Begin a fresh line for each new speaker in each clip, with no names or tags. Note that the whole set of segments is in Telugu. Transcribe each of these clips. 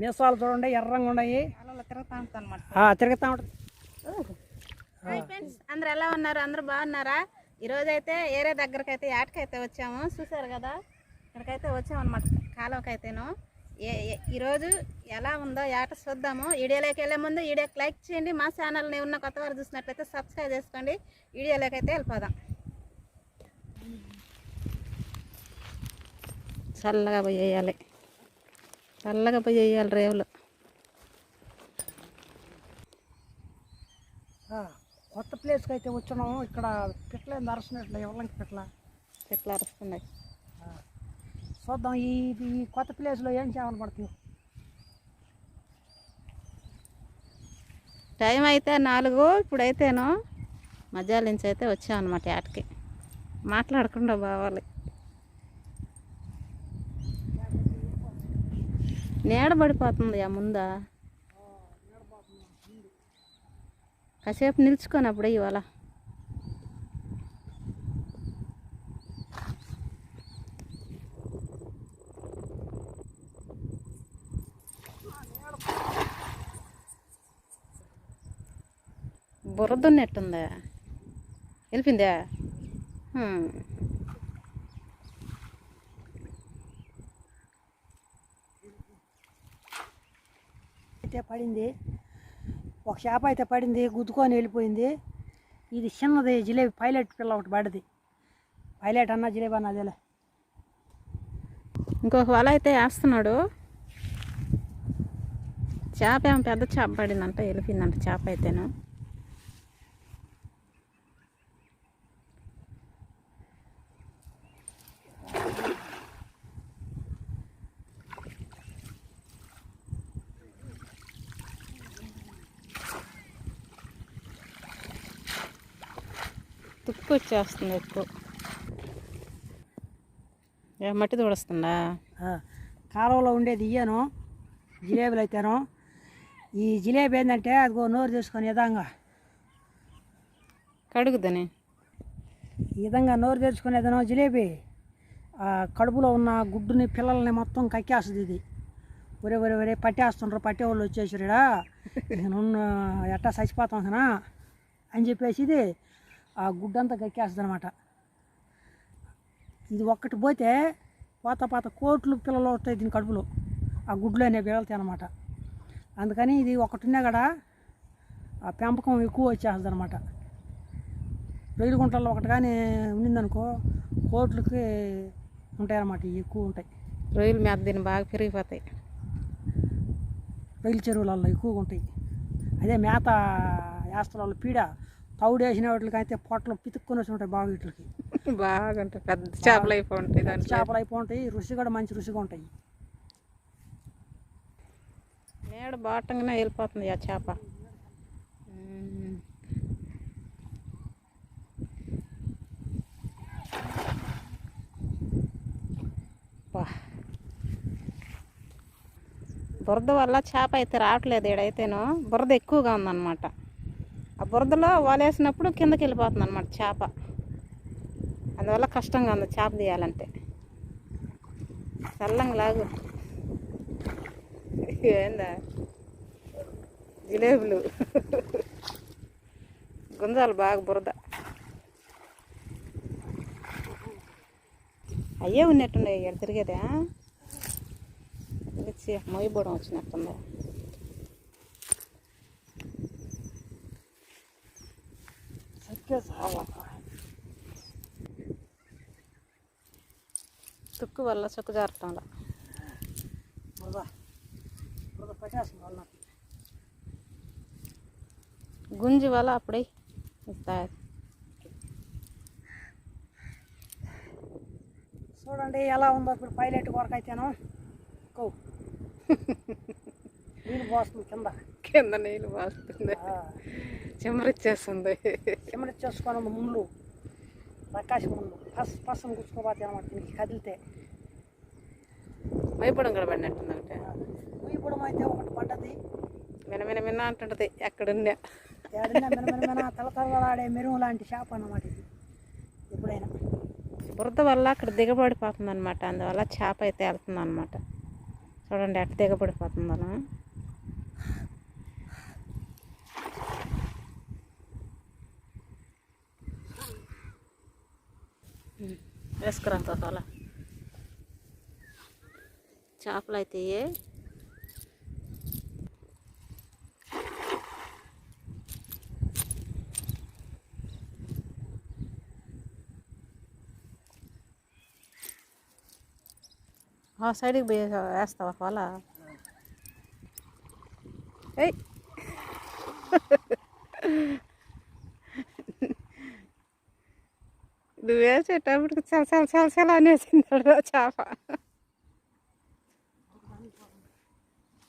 మీసాలు చూడండి ఎర్రంగా ఉన్నాయి.
అలా తిరుగుతా
ఉంటుంది.
అందరు ఎలా ఉన్నారు? అందరూ బాగున్నారా? ఈరోజు అయితే ఏరే దగ్గరకు అయితే ఏటకైతే వచ్చాము. చూసారు కదా? ఇక్కడికైతే వచ్చాము అనమాట కాలువకైతేను ఈరోజు ఎలా ఉందో ఏట చూద్దాము. వీడియోలోకి వెళ్ళే ముందు వీడియోకి లైక్ చేయండి. మా ఛానల్ని ఉన్న కొత్త వారు చూసినట్లయితే సబ్స్క్రైబ్ చేసుకోండి. వీడియోలోకి అయితే వెళ్ళిపోదాం. చల్లగా పోయి వేయాలి చల్లగా పోయి వేయాలి రేవులు.
కొత్త ప్లేస్కి అయితే వచ్చినాము ఇక్కడ పిట్ల నరసినట్లు ఎవరికి పిట్ల?
చెట్లు అరుస్తున్నాయి.
చూద్దాం. ఈ ఈ కొత్త ప్లేస్లో ఏం చేయాలి పడుతుంది
టైం అయితే నాలుగు ఇప్పుడైతేను మధ్యాహ్నం నుంచి అయితే వచ్చామన్నమాట ఆటకి మాట్లాడకుండా బావాలి నీడబడిపోతుంది ఆ ముందా? కాసేపు నిల్చుకొని అప్పుడే ఇవాళ. బురద ఉన్నట్టుందా? వెళ్ళిపోయిందా?
అయితే పడింది. ఒక చేప అయితే పడింది గుద్దుకొని వెళ్ళిపోయింది. ఇది చిన్నది జిలేబీ పైలట్ పిల్ల ఒకటి పడింది. పైలట్ అన్న జిలేబీ అన్న అదేలే.
ఇంకొక వల అయితే వేస్తున్నాడు. చేప ఏమో పెద్ద చేప పడిందంట వెళ్ళిపోయిందంట చేప అయితేను. తుక్కు వచ్చేస్తుంది ఎక్కువ. మట్టి తోడుస్తుందా?
కాలువలో ఉండేది ఇయ్యను జిలేబీలు అయితేను. ఈ జిలేబీ ఏంటంటే అదిగో నోరు తీసుకొని విధంగా
కడుగుదని
ఈ విధంగా నోరు తెరుచుకునేదనో జిలేబీ ఆ కడుపులో ఉన్న గుడ్డుని పిల్లల్ని మొత్తం కక్కేస్తుంది ఇది. ఒరే ఒరే ఒరే పట్టేస్తుండ్రు పట్టేవాళ్ళు వచ్చేసిరా నేను ఎట్టా చచ్చిపోతాను అని చెప్పేసి ఇది ఆ గుడ్డంతా కక్కేస్తుంది అనమాట ఇది ఒక్కటి పోతే పోత పాత కోట్లు పిల్లలు వస్తాయి దీని కడుపులో. ఆ గుడ్లు అనేవి వెళ్తాయి అనమాట అందుకని ఇది ఒకటి ఉన్నా కూడా ఆ పెంపకం ఎక్కువ వచ్చేస్తుంది అనమాట రొయ్యల గుంటల్లో ఒకటి కానీ ఉండిందనుకో కోట్లకి ఉంటాయన్నమాట ఎక్కువ ఉంటాయి.
రొయ్యలు మీద దీన్ని బాగా పెరిగిపోతాయి.
రొయ్యల చెరువులలో ఎక్కువగా ఉంటాయి. అదే మేత వేస్తల పీడ తౌడు వేసిన వాటికి అయితే పొట్టలు పితుక్కొని వచ్చి ఉంటాయి బాగా వీటికి.
బాగా ఉంటాయి పెద్ద చేపలు అయిపోయి ఉంటాయి దాంట్లో
చేపలు అయిపోయి ఉంటాయి. రుచి కూడా మంచి రుచిగా ఉంటాయి.
నీడ బాటంగానే వెళ్ళిపోతుంది ఆ చేప. బురద వల్ల చేప అయితే రావట్లేదు ఈడైతేను. బురద ఎక్కువగా ఉందన్నమాట. ఆ బురదలో వాలేసినప్పుడు కిందకి వెళ్ళిపోతుంది అనమాట చేప. అందువల్ల కష్టంగా ఉంది చేప తీయాలంటే. చల్లంగా లాగు. ఏందా? జిలేబులు. గుంజాలు బాగా బురద. అయ్యే ఉన్నట్టున్నాయి ఇక్కడ తిరిగేదా వచ్చి వచ్చినట్టుందా
సత్య చాలా
తుక్కు వల్ల చుక్కు
వాళ్ళ
గుంజి వల్ల అప్పుడే ఇస్తాయి
చూడండి ఎలా ఉందో ఇప్పుడు పైలట్ వరకు అయితేను కో. నీళ్ళు పోస్తుంది కింద.
కింద నీళ్ళు వాస్తుంది
ఆ,
చెమరిచ్చేస్తుంది.
సిమెంట్ చేసుకొని ముళ్ళు ప్రకాశం ముళ్ళు పస్ పసను గుచ్చుకోపోతే అనమాట దీనికి కదిలితే.
మైపడం కూడా పడినట్టుంది ఒకటే
ఇప్పుడు అయితే ఒకటి పడ్డది.
మిన మిన మిన అంటుంటది ఎక్కడుండే
ఏడన్నా మినమిన తల తలలాడే మెరుగు లాంటి షాప్ అన్నమాట ఇది. ఎప్పుడైనా.
బురద వల్ల అక్కడ దిగబడిపోతుంది అనమాట అందువల్ల చేప అయితే వెళ్తుంది అనమాట చూడండి ఎట్ట దిగబడిపోతుందను. వేసుకురా తోల చేపలు అయితే ఇయ్యే. ఆ సైడ్కి పోయి వేస్తావా పొల ఏయ్ నువ్వు వేసేటప్పటికి చల చాలా చాలా చాలా అనేసిందాడు చేప.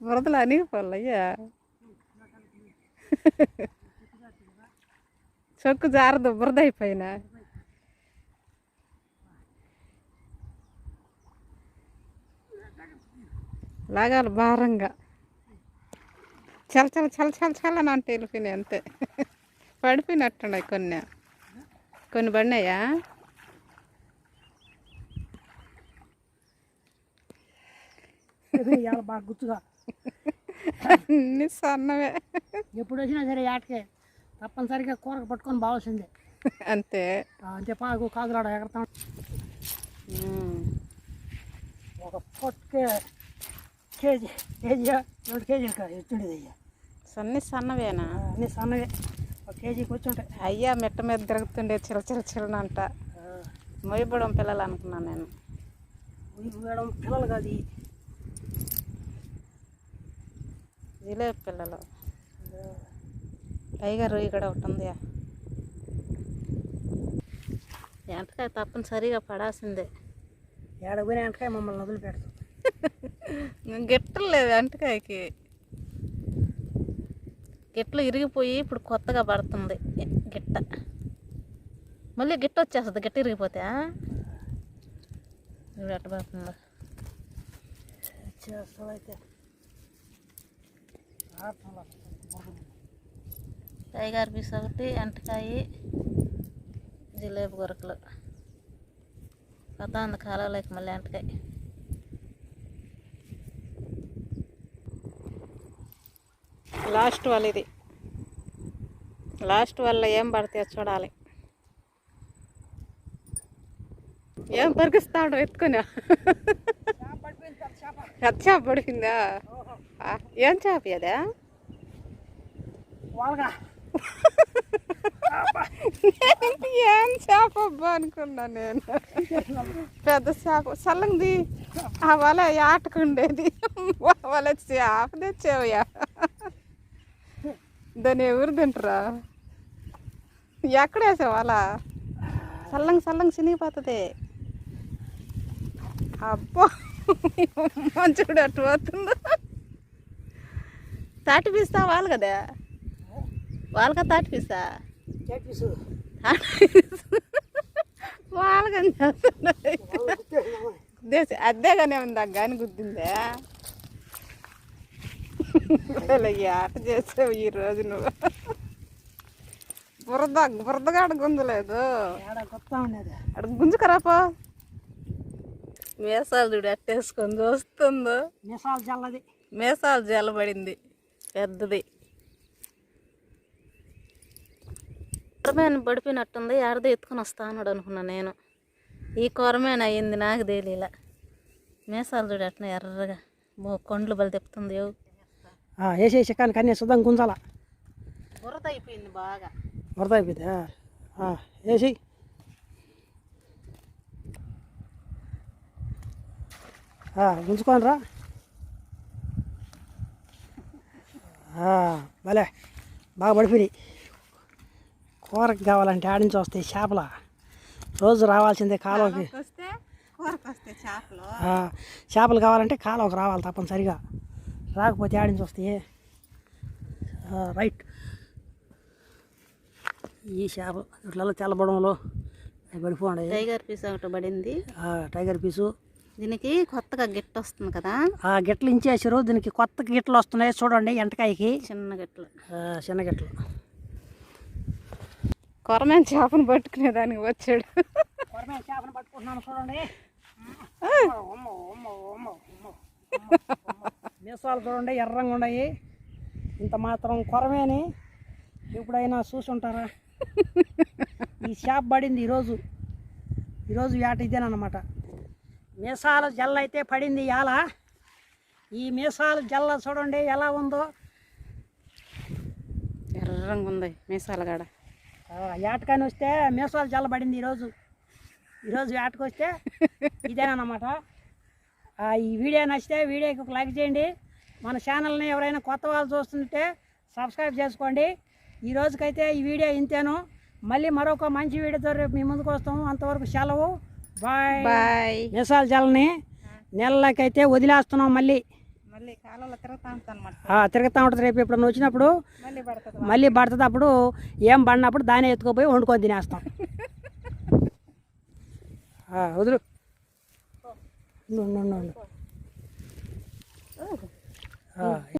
బురదలు అనిగిపోలయ్యా చొక్కు జారదు బురద అయిపోయినా. లాగాలి భారంగా. చల చల చల చల చల అంటే వెళ్ళిపోయినాయి అంతే. పడిపోయినట్టున్నాయి కొన్ని. కొన్ని పడినాయా
బాగా గుర్తుగా
అన్ని సన్నవే.
ఎప్పుడు వచ్చినా సరే ఏటకే తప్పనిసరిగా కూరకు పట్టుకొని బావాల్సిందే.
అంతే.
అంతే పాకు కాదులాడ ఎగరతాం. ఒక పొట్టుకే కేజీ కేజీ రెండు కేజీలు కాదు ఎత్తుండేది అయ్యా
సన్ని సన్నవేనా?
అన్నీ సన్నవే. ఒక ఉంటాయి
అయ్యా మెట్ట మీద తిరుగుతుండే చిల చిల చిలనంట. మొయ్యబడం పిల్లలు అనుకున్నాను నేను.
మేడం పిల్లలు కాదు.
జిలేబీ పిల్లలు. టైగర్ రొయ్యి కూడా ఒకటి ఉంది ఎంటకాయ తప్పనిసరిగా పడాల్సిందే.
ఏడ పోయినా వెంటకాయ మమ్మల్ని వదిలిపెడతాం.
గిట్టలు లేదు ఎంటకాయకి గిట్టలు ఇరిగిపోయి ఇప్పుడు కొత్తగా పడుతుంది గిట్ట. మళ్ళీ గిట్ట వచ్చేస్తుంది గిట్ట ఇరిగిపోతే ఇప్పుడు ఎట్ట పడుతుందో. టైగర్ పీస్ ఒకటి ఎంటకాయ జిలేబీ గొరకలు. కథ ఉంది కాలంలోకి మళ్ళీ ఎంటకాయ. లాస్ట్ వాళ్ళు ఇది లాస్ట్ వల్ల ఏం పడితే చూడాలి. ఏం పరిగిస్తాడు ఎత్తుకుని పెద్ద చేప పడిపోయిందా? ఆ, ఏం చేప అదా ఏం చేప అబ్బా అనుకున్నా నేను. పెద్ద చేప. సల్లంది ఆ వల ఆటకుండేది వల చేప తెచ్చావయ్యా. దాన్ని ఎవరు తింటారా? ఎక్కడ వేసావు వల సల్లంగా సల్లంగా చినిగిపోతుంది. అబ్బా మంచుడు అటు పోతుందో. తాటి పీస్తా వాళ్ళు కదా? వాళ్ళకా తాటి పీసా? వాళ్ళకని దేశ అద్దెగానే ఉందా కానీ గుద్దిందే? ఈ ఆట చేసావు ఈ రోజు నువ్వు. బురద
కొత్త ఉండేది
అక్కడ గుంజుకరాపో మేసాలు చూడు అట్టేసుకొని చూస్తుందో.
మిసాలు చల్లది.
మేసాలు జల్లబడింది పెద్దది. కొరమేన పడిపోయినట్టుంది ఎడదో ఎత్తుకొని వస్తా అన్నాడు అనుకున్నా నేను. ఈ కొరమేన అయ్యింది నాకు తెలియలే. మేసాలు చూడు అట్లా ఎర్రగా కొండ్లు బలి తెప్పుతుంది
వేసే చికెన్ కన్నీ శుద్ధం గుంజాల.
బురద అయిపోయింది బాగా
వరద అయిపోయిందా వేసి గుంజుకొని రా. భలే బాగా పడిపోయినాయి. కూరకి కావాలంటే ఆడించి వస్తాయి చేపల. రోజు రావాల్సిందే కాలువకి.
చేపలు
కావాలంటే కాలువకి రావాలి తప్పనిసరిగా. రాకపోతే ఆడించి వస్తాయి. ఆ, రైట్. ఈ చేపలు ఇట్లలో తెల్లబడంలో పడిపోండి.
టైగర్ పీస్ ఒకటి పడింది.
Tiger piece.
దీనికి కొత్తగా గిట్ట వస్తుంది కదా?
ఆ గిట్టలు ఇంచేసారు దీనికి కొత్త గిట్టలు వస్తున్నాయి చూడండి ఎంటకాయకి.
చిన్న గిట్టలు.
ఆ, చిన్న గిట్టలు.
కొరమేన చేపను పట్టుకునే దానికి వచ్చాడు.
చేపను పట్టుకుంటున్నాను చూడండి. మీసాలు చూడండి ఎర్రంగా ఉన్నాయి. ఇంత మాత్రం కొరమేని. ఎప్పుడైనా చూసుంటారా? ఈ షాప్ పడింది ఈరోజు. ఈరోజు వేట ఇదేనమాట మీసాల జల్ల అయితే పడింది ఇవాళ. ఈ మీసాల జల్ల చూడండి ఎలా ఉందో.
ఎర్రంగా ఉంది మీసాల కాడ.
ఆ, ఏటకాని వస్తే మీసాల జల్ల పడింది ఈరోజు. ఈరోజు ఏటకు వస్తే ఇదేనమాట ఈ వీడియో నచ్చితే వీడియోకి ఒక లైక్ చేయండి. మన ఛానల్ని ఎవరైనా కొత్త వాళ్ళు చూస్తుంటే సబ్స్క్రైబ్ చేసుకోండి. ఈ రోజుకైతే ఈ వీడియో ఇంతేను. మళ్ళీ మరొక మంచి వీడియోతో రేపు మీ ముందుకు వస్తాము. అంతవరకు సెలవు. బాయ్
బాయ్
మీసాల జల్లని నెలలకైతే వదిలేస్తున్నాం మళ్ళీ.
తిరుగుతా
ఉంటుంది రేపు ఇప్పుడు వచ్చినప్పుడు.
మళ్ళీ పడుతుంది.
అప్పుడు ఏం పడినప్పుడు దాన్ని ఎత్తుకుపోయి వండుకొని తినేస్తాం. వదులు. Ah.